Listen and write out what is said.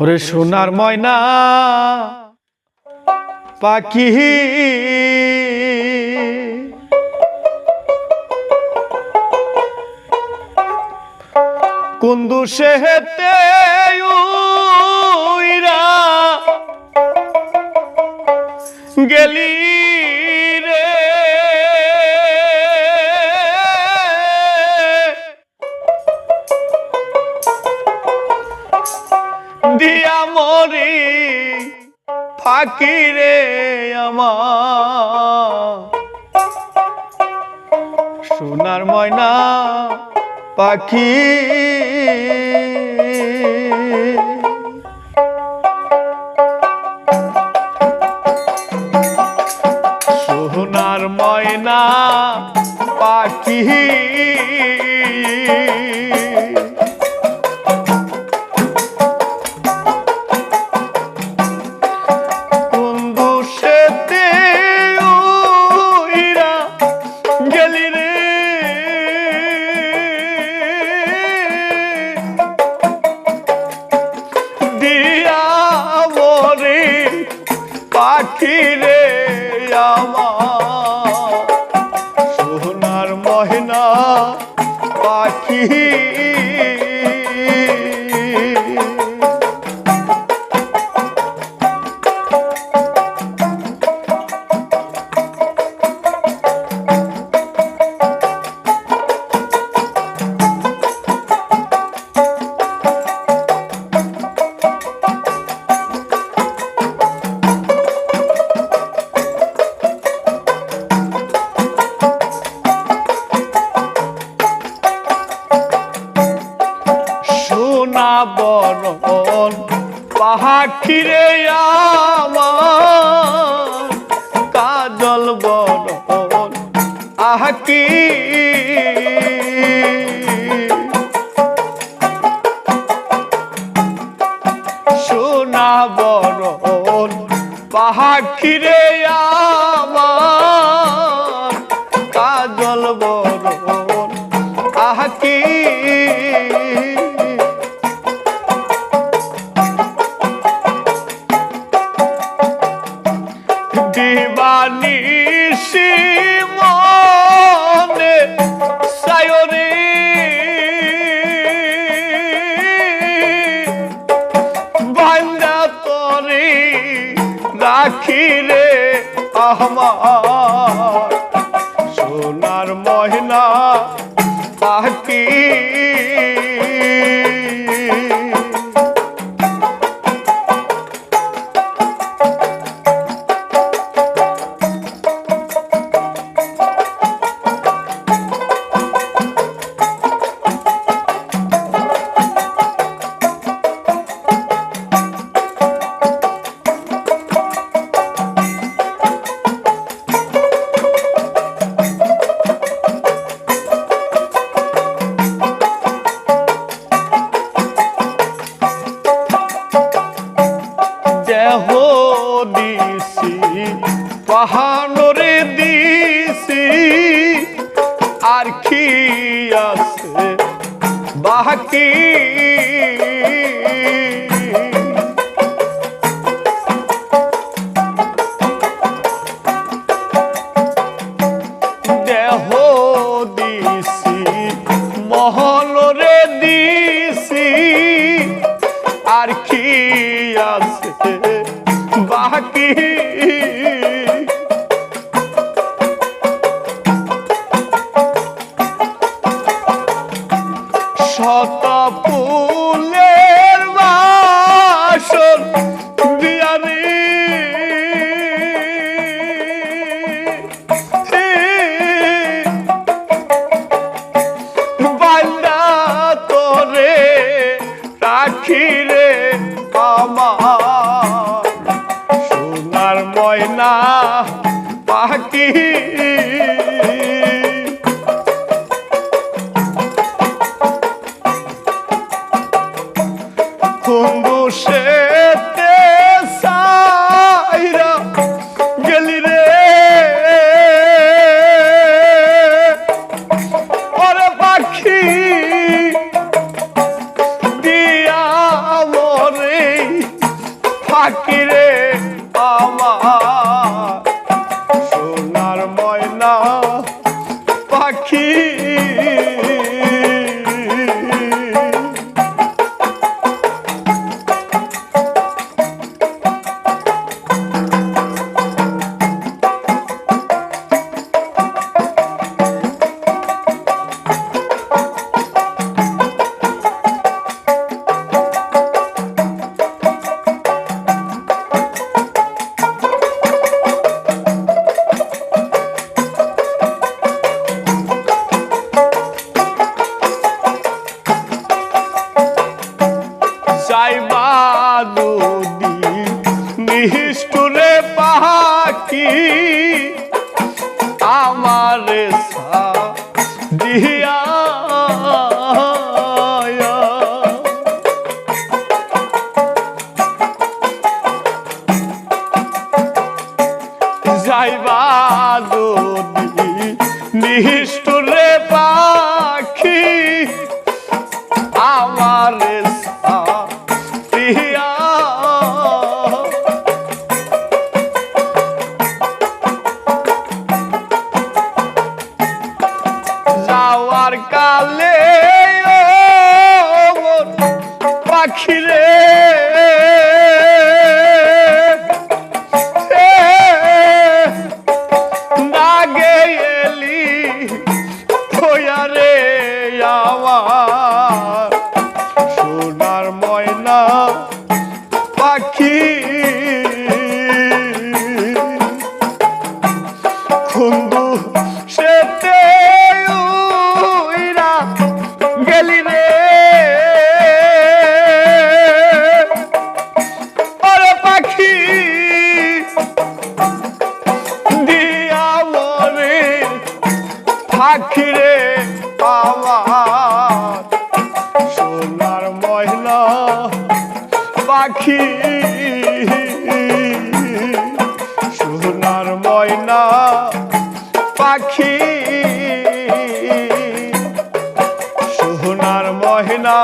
ওরে সোনার ময়না পাখি। কুন্দু সে দিয়া মরি ফাঁকি রে আমার। সোনার ময়না পাখি পাখি বরণ আমার কাজল বরণ আহাকি সোনা কাজল বরণ আমার সোনার মহিনা পাখি দিছি পাহাড়রে দিছি। আর কি আছে বাকি? দেহ দিছি, মহলরে দিছি। আর কি আছে বাকি? সেতে সাইরা গেলি রে। ওরে পাখি দিয়া মরে ফাকিরে যাইবা নদী নিষ্ঠুরে যাওয়ার কালে পাখিরে সোনার ময়না। পাখিরে আমার সোনার মহিলা পাখি সোনার ময়না পাখি সোনার পাখি